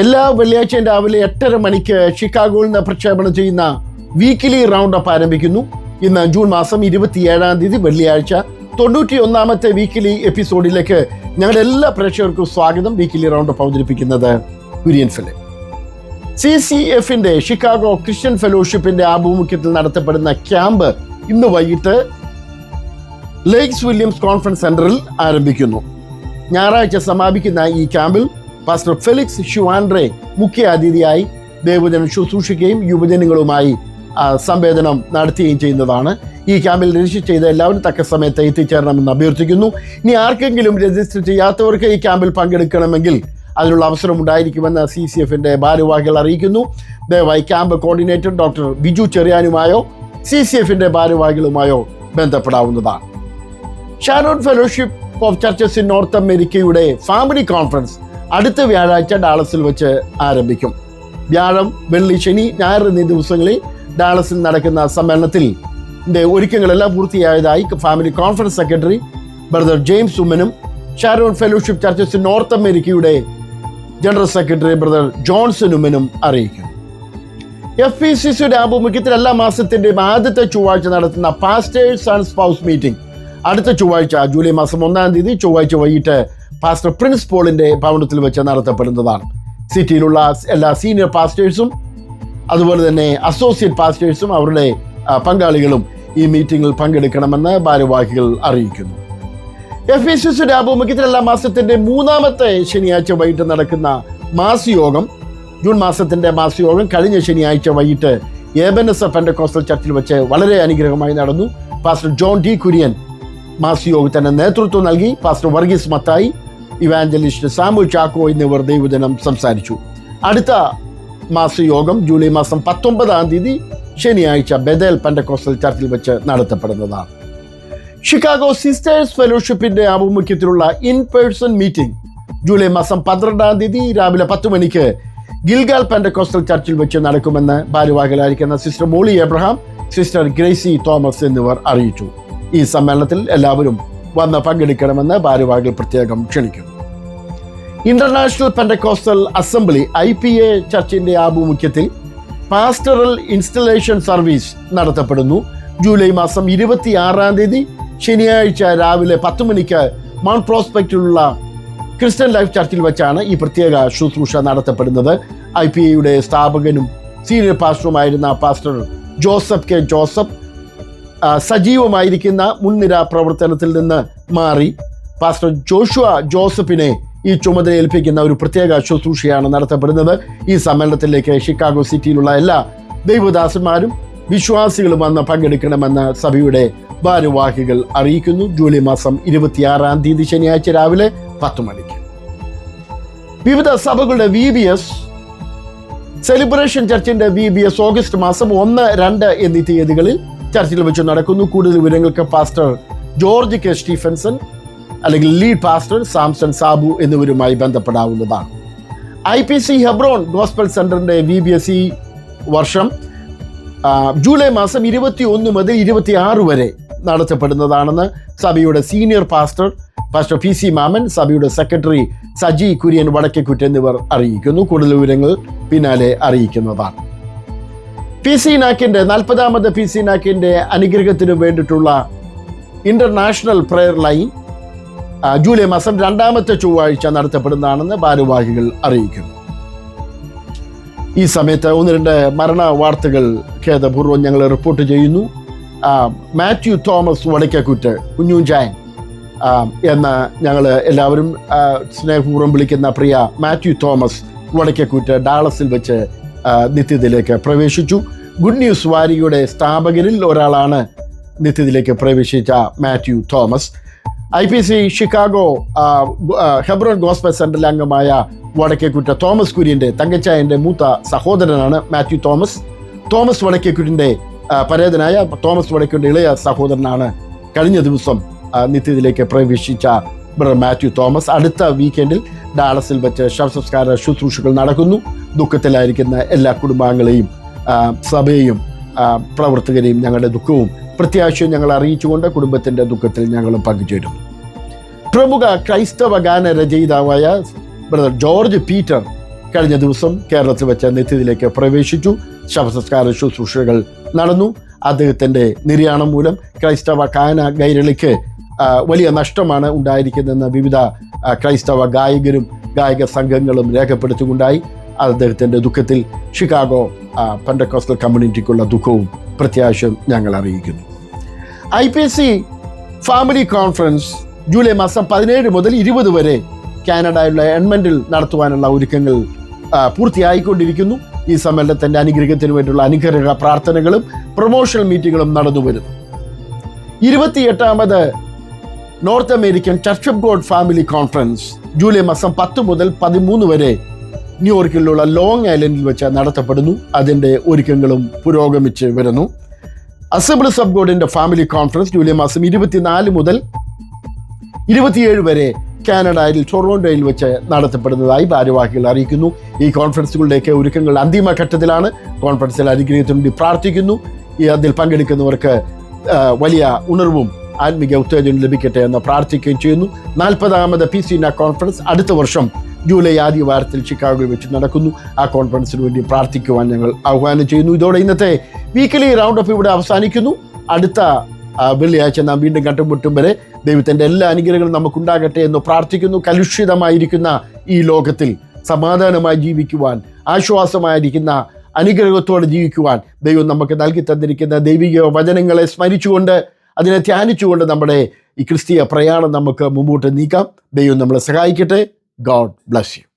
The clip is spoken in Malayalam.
എല്ലാ വെള്ളിയാഴ്ചയും രാവിലെ എട്ടര മണിക്ക് ഷിക്കാഗോയിൽ നിന്ന് പ്രക്ഷേപണം ചെയ്യുന്ന വീക്കിലി റൗണ്ട് അപ്പ് ആരംഭിക്കുന്നു. ഇന്ന് ജൂൺ മാസം ഇരുപത്തിയേഴാം തീയതി വെള്ളിയാഴ്ച തൊണ്ണൂറ്റി ഒന്നാമത്തെ വീക്കിലി എപ്പിസോഡിലേക്ക് ഞങ്ങളുടെ എല്ലാ പ്രേക്ഷകർക്കും സ്വാഗതം വീക്കിലി റൗണ്ട് അപ്പ് അവതരിപ്പിക്കുന്നത് കുര്യൻ ഫിലിം. സി സി എഫിന്റെ ഷിക്കാഗോ ക്രിസ്ത്യൻ ഫെലോഷിപ്പിന്റെ ആഭിമുഖ്യത്തിൽ നടത്തപ്പെടുന്ന ക്യാമ്പ് ഇന്ന് വൈകിട്ട് ലേക്സ് വില്യംസ് കോൺഫറൻസ് സെന്ററിൽ ആരംഭിക്കുന്നു. ഞായറാഴ്ച സമാപിക്കുന്ന ഈ ക്യാമ്പിൽ പാസ്റ്റർ ഫെലിക്സ് ഷുവാൻഡ്രെ മുഖ്യ അതിഥിയായി ദേവജനം ശുശ്രൂഷിക്കുകയും യുവജനങ്ങളുമായി സംവേദനം നടത്തുകയും ചെയ്യുന്നതാണ്. ഈ ക്യാമ്പിൽ രജിസ്റ്റർ ചെയ്ത എല്ലാവരും തക്ക സമയത്ത് എത്തിച്ചേരണമെന്ന് അഭ്യർത്ഥിക്കുന്നു. ഇനി ആർക്കെങ്കിലും രജിസ്റ്റർ ചെയ്യാത്തവർക്ക് ഈ ക്യാമ്പിൽ പങ്കെടുക്കണമെങ്കിൽ അതിനുള്ള അവസരം ഉണ്ടായിരിക്കുമെന്ന് സി സി എഫിന്റെ ഭാരവാഹികൾ അറിയിക്കുന്നു. ദയവായി ക്യാമ്പ് കോർഡിനേറ്റർ ഡോക്ടർ ബിജു ചെറിയാനുമായോ സി സി എഫിന്റെ ഭാരവാഹികളുമായോ ബന്ധപ്പെടാവുന്നതാണ്. Sharon fellowship of churches in north അമേരിക്കയുടെ ഫാമിലി കോൺഫറൻസ് അടുത്ത വ്യാഴാഴ്ച ഡാളസിൽ വെച്ച് ആരംഭിക്കും. വ്യാഴം വെള്ളി ശനി ഞായർ എന്നീ ദിവസങ്ങളിൽ ഡാളസിൽ നടക്കുന്ന സമ്മേളനത്തിൽ ഒരുക്കങ്ങളെല്ലാം പൂർത്തിയായതായി family conference secretary brother James ഉമ്മനും Sharon fellowship churches north അമേരിക്കയുടെ ജനറൽ സെക്രട്ടറി ബ്രദർ ജോൺസൺ ഉമ്മനും അറിയിക്കും എഫ് പി സി സിയുടെ ആഭിമുഖ്യത്തിൽ എല്ലാ മാസത്തിന്റെയും ആദ്യത്തെ ചൊവ്വാഴ്ച നടത്തുന്ന പാസ്റ്റേഴ്സ് ആൻഡ് സ്പൗസ് മീറ്റിംഗ് അടുത്ത ചൊവ്വാഴ്ച ജൂലൈ മാസം ഒന്നാം തീയതി ചൊവ്വാഴ്ച വൈകിട്ട് പാസ്റ്റർ പ്രിൻസ് പോളിന്റെ ഭവനത്തിൽ വെച്ച് നടത്തപ്പെടുന്നതാണ്. സിറ്റിയിലുള്ള എല്ലാ സീനിയർ പാസ്റ്റേഴ്സും അതുപോലെ തന്നെ അസോസിയേറ്റ് പാസ്റ്റേഴ്സും അവരുടെ പങ്കാളികളും ഈ മീറ്റിംഗിൽ പങ്കെടുക്കണമെന്ന് ഭാരവാഹികൾ അറിയിക്കുന്നു. എഫ് എസ് എസിന്റെ ആഭിമുഖ്യത്തിൽ മാസത്തിന്റെ മൂന്നാമത്തെ ശനിയാഴ്ച വൈകിട്ട് നടക്കുന്ന മാസയോഗം ജൂൺ മാസത്തിന്റെ മാസയോഗം കഴിഞ്ഞ ശനിയാഴ്ച വൈകിട്ട് ഏബനസ് പെൻഡക്കോസ്റ്റൽ ചർച്ചിൽ വെച്ച് വളരെ അനുഗ്രഹമായി നടന്നു. പാസ്റ്റർ ജോൺ ഡി കുര്യൻ മാസയോഗത്തിന് നേതൃത്വം നൽകി. പാസ്റ്റർ വർഗീസ് മത്തായി ഇവാഞ്ചലിസ്റ്റ് സാമു ചാക്കോ എന്നിവർ ദൈവജനം സംസാരിച്ചു. അടുത്ത മാസ യോഗം ജൂലൈ മാസം പത്തൊമ്പതാം തീയതി ശനിയാഴ്ച ബദേൽ പെൻഡക്കോസ്റ്റൽ ചർച്ചിൽ വെച്ച് നടത്തപ്പെടുന്നതാണ്. ഷിക്കാഗോ സിസ്റ്റേഴ്സ് ഫെലോഷിപ്പിന്റെ ആഭിമുഖ്യത്തിലുള്ള ഇൻ പേഴ്സൺ മീറ്റിംഗ് ജൂലൈ മാസം പന്ത്രണ്ടാം തീയതി രാവിലെ പത്ത് മണിക്ക് ഗിൽഗാൽ പെൻഡക്കോസ്റ്റൽ ചർച്ചിൽ വെച്ച് നടക്കുമെന്ന് ഭാരവാഹികളായിരിക്കുന്ന sister Molly Abraham sister Gracy Thomas എന്നിവർ അറിയിച്ചു. ഈ സമ്മേളനത്തിൽ എല്ലാവരും വന്ന് പങ്കെടുക്കണമെന്ന് ഭാരവാഹികൾ പ്രത്യേകം ക്ഷണിക്കുന്നു. International Pentecostal assembly I P A ചർച്ചിന്റെ ആഭിമുഖ്യത്തിൽ പാസ്റ്ററൽ ഇൻസ്റ്റലേഷൻ സർവീസ് നടത്തപ്പെടുന്നു. ജൂലൈ മാസം ഇരുപത്തിയാറാം തീയതി ശനിയാഴ്ച രാവിലെ പത്ത് മണിക്ക് മൗണ്ട് പ്രോസ്പെക്റ്റിലുള്ള ക്രിസ്ത്യൻ ലൈഫ് ചർച്ചിൽ വെച്ചാണ് ഈ പ്രത്യേക ശുശ്രൂഷ നടത്തപ്പെടുന്നത്. ഐ പി എയുടെ സ്ഥാപകനും സീനിയർ പാസ്റ്ററുമായിരുന്ന പാസ്റ്റർ ജോസഫ് കെ ജോസഫ് സജീവമായിരിക്കുന്ന മുൻനിര പ്രവർത്തനത്തിൽ നിന്ന് മാറി പാസ്റ്റർ ജോഷുവ ജോസഫിനെ ഈ ചുമതല ഏൽപ്പിക്കുന്ന ഒരു പ്രത്യേക ശുശ്രൂഷയാണ് നടത്തപ്പെടുന്നത്. ഈ സമ്മേളനത്തിലേക്ക് ഷിക്കാഗോ സിറ്റിയിലുള്ള എല്ലാ ദൈവദാസന്മാരും വിശ്വാസികളും വന്ന് പങ്കെടുക്കണമെന്ന് സഭയുടെ ഭാരവാഹികൾ അറിയിക്കുന്നു. ജൂലൈ മാസം ഇരുപത്തിയാറാം തീയതി ശനിയാഴ്ച രാവിലെ പത്ത് മണിക്ക്. വിവിധ സഭകളുടെ വി ബി എസ് സെലിബ്രേഷൻ ചർച്ചിന്റെ വി ബി എസ് ഓഗസ്റ്റ് മാസം ഒന്ന് രണ്ട് എന്നീ തീയതികളിൽ ചർച്ചിൽ വെച്ച് നടക്കുന്നു. കൂടുതൽ വിവരങ്ങൾക്ക് പാസ്റ്റർ ജോർജ് കെ. സ്റ്റീഫൻസൺ അല്ലെങ്കിൽ ലീഡ് പാസ്റ്റർ സാംസൺ സാബു എന്നിവരുമായി ബന്ധപ്പെടാവുന്നതാണ്. I P C Hebron gospel സെന്ററിന്റെ വി ബി എസ് ഇ വർഷം ജൂലൈ മാസം ഇരുപത്തി ഒന്ന് മുതൽ ഇരുപത്തി ആറ് വരെ നടത്തപ്പെടുന്നതാണെന്ന് സഭയുടെ senior pastor pastor P C Mammen സഭയുടെ സെക്രട്ടറി സജി കുര്യൻ വടക്കേക്കുറ്റ് എന്നിവർ അറിയിക്കുന്നു. കൂടുതൽ വിവരങ്ങൾ പിന്നാലെ അറിയിക്കുന്നതാണ്. പി സി നാക്കിന്റെ നാൽപ്പതാമത് പി സി നാക്കിന്റെ അനുഗ്രഹത്തിന് വേണ്ടിയിട്ടുള്ള ഇന്റർനാഷണൽ പ്രെയർ ലൈൻ ജൂലൈ മാസം രണ്ടാമത്തെ ചൊവ്വാഴ്ച നടത്തപ്പെടുന്നതാണെന്ന് ഭാരവാഹികൾ അറിയിക്കുന്നു. ഈ സമയത്ത് ഒന്ന് രണ്ട് മരണ വാർത്തകൾ ഖേദപൂർവം ഞങ്ങൾ റിപ്പോർട്ട് ചെയ്യുന്നു. മാത്യു തോമസ് വടക്കക്കുറ്റ് കുഞ്ഞു ആ, എന്ന ഞങ്ങൾ എല്ലാവരും സ്നേഹപൂർവം വിളിക്കുന്ന പ്രിയ മാത്യു തോമസ് വടക്കക്കുറ്റ് ഡാളസിൽ വെച്ച് നിത്യത്തിലേക്ക് പ്രവേശിച്ചു. ഗുഡ് ന്യൂസ് വാരിയുടെ സ്ഥാപകരിൽ ഒരാളാണ് നിത്യത്തിലേക്ക് പ്രവേശിച്ച Mathew Thomas. I P C Chicago Hebron gospel സെന്ററിലെ അംഗമായ വടക്കേക്കുറ്റ തോമസ് കുര്യന്റെ തങ്കച്ചായന്റെ മൂത്ത സഹോദരനാണ് മാത്യു തോമസ്. തോമസ് വടക്കേക്കുറ്റിന്റെ പരേതനായ തോമസ് വടക്കുറ്റിന്റെ ഇളയ സഹോദരനാണ് കഴിഞ്ഞ ദിവസം നിത്യത്തിലേക്ക് പ്രവേശിച്ച ബ്രദർ മാത്യു തോമസ് അടുത്ത വീക്കെൻഡിൽ ഡാളസിൽ വെച്ച് ശവസംസ്കാര ശുശ്രൂഷകൾ നടക്കുന്നു. ദുഃഖത്തിലായിരിക്കുന്ന എല്ലാ കുടുംബാംഗങ്ങളെയും സഭയെയും പ്രവർത്തകരെയും ഞങ്ങളുടെ ദുഃഖവും പ്രത്യാശയും ഞങ്ങൾ അറിയിച്ചുകൊണ്ട് കുടുംബത്തിന്റെ ദുഃഖത്തിൽ ഞങ്ങൾ പങ്കുചേരും. പ്രമുഖ ക്രൈസ്തവ ഗാന രചയിതാവായ ബ്രദർ ജോർജ് പീറ്റർ കഴിഞ്ഞ ദിവസം കേരളത്തിൽ വെച്ച നിത്യത്തിലേക്ക് പ്രവേശിച്ചു. ശവസംസ്കാര ശുശ്രൂഷകൾ നടന്നു. അദ്ദേഹത്തിന്റെ നിര്യാണം മൂലം ക്രൈസ്തവ കാന ഗൈരളിക്ക് വലിയ നഷ്ടമാണ് ഉണ്ടായിരിക്കുന്നതെന്ന് വിവിധ ക്രൈസ്തവ ഗായകരും ഗായക സംഘങ്ങളും രേഖപ്പെടുത്തുകൊണ്ടായി അദ്ദേഹത്തിന്റെ ദുഃഖത്തിൽ ഷിക്കാഗോ പെൻഡക്കോസ്റ്റൽ കമ്മ്യൂണിറ്റിക്കുള്ള ദുഃഖവും പ്രത്യാശയും ഞങ്ങൾ അറിയിക്കുന്നു. I P S C family conference July മാസം പതിനേഴ് മുതൽ ഇരുപത് വരെ കാനഡയിലുള്ള എൺമെന്റിൽ നടത്തുവാനുള്ള ഒരുക്കങ്ങൾ പൂർത്തിയായിക്കൊണ്ടിരിക്കുന്നു. ഈ സമ്മേളനത്തിന്റെ അനുഗ്രഹത്തിന് വേണ്ടിയുള്ള അനുഗ്രഹ പ്രാർത്ഥനകളും പ്രൊമോഷണൽ മീറ്റിങ്ങുകളും നടന്നു വരുന്നു ഇരുപത്തിയെട്ടാമത് north American church of God family conference July മാസം പത്ത് മുതൽ പതിമൂന്ന് വരെ ന്യൂയോർക്കിലുള്ള ലോങ് ഐലൻഡിൽ വെച്ച് നടത്തപ്പെടുന്നു. അതിന്റെ ഒരുക്കങ്ങളും പുരോഗമിച്ച് വരുന്നു. അസംബ്ലീസ് ഓഫ് ഗോഡിന്റെ ഫാമിലി കോൺഫറൻസ് ജൂലൈ മാസം ഇരുപത്തിനാല് മുതൽ ഇരുപത്തിയേഴ് വരെ കാനഡയിൽ ടൊറോണ്ടോയിൽ വെച്ച് നടത്തപ്പെടുന്നതായി ഭാരവാഹികൾ അറിയിക്കുന്നു. ഈ കോൺഫറൻസുകളുടെയൊക്കെ ഒരുക്കങ്ങൾ അന്തിമഘട്ടത്തിലാണ്. കോൺഫറൻസിൽ അനുഗ്രഹത്തിനുവേണ്ടി പ്രാർത്ഥിക്കുന്നു. ഈ അതിൽ പങ്കെടുക്കുന്നവർക്ക് വലിയ ഉണർവും ആത്മീക ഉത്തേജനം ലഭിക്കട്ടെ എന്ന് പ്രാർത്ഥിക്കുകയും ചെയ്യുന്നു. നാൽപ്പതാമത് പി സി കോൺഫറൻസ് അടുത്ത വർഷം ജൂലൈ ആദ്യ വാരത്തിൽ ചിക്കാഗോയിൽ വെച്ച് നടക്കുന്നു. ആ കോൺഫറൻസിന് വേണ്ടി പ്രാർത്ഥിക്കുവാൻ ഞങ്ങൾ ആഹ്വാനം ചെയ്യുന്നു. ഇതോടെ ഇന്നത്തെ വീക്കിലി റൗണ്ട് ഓഫ് ഇവിടെ അവസാനിക്കുന്നു. അടുത്ത വെള്ളിയാഴ്ച നാം വീണ്ടും കണ്ടുമുട്ടും വരെ ദൈവത്തിന്റെ എല്ലാ അനുഗ്രഹങ്ങളും നമുക്കുണ്ടാകട്ടെ എന്ന് പ്രാർത്ഥിക്കുന്നു. കലുഷിതമായിരിക്കുന്ന ഈ ലോകത്തിൽ സമാധാനമായി ജീവിക്കുവാൻ ആശ്വാസമായിരിക്കുന്ന അനുഗ്രഹത്തോടെ ജീവിക്കുവാൻ ദൈവം നമുക്ക് നൽകി തന്നിരിക്കുന്ന ദൈവിക വചനങ്ങളെ സ്മരിച്ചുകൊണ്ട് അതിനെ ധ്യാനിച്ചുകൊണ്ട് നമ്മുടെ ഈ ക്രിസ്തീയ പ്രയാണം നമുക്ക് മുമ്പോട്ട് നീക്കാം. ദൈവം നമ്മളെ സഹായിക്കട്ടെ. God bless you.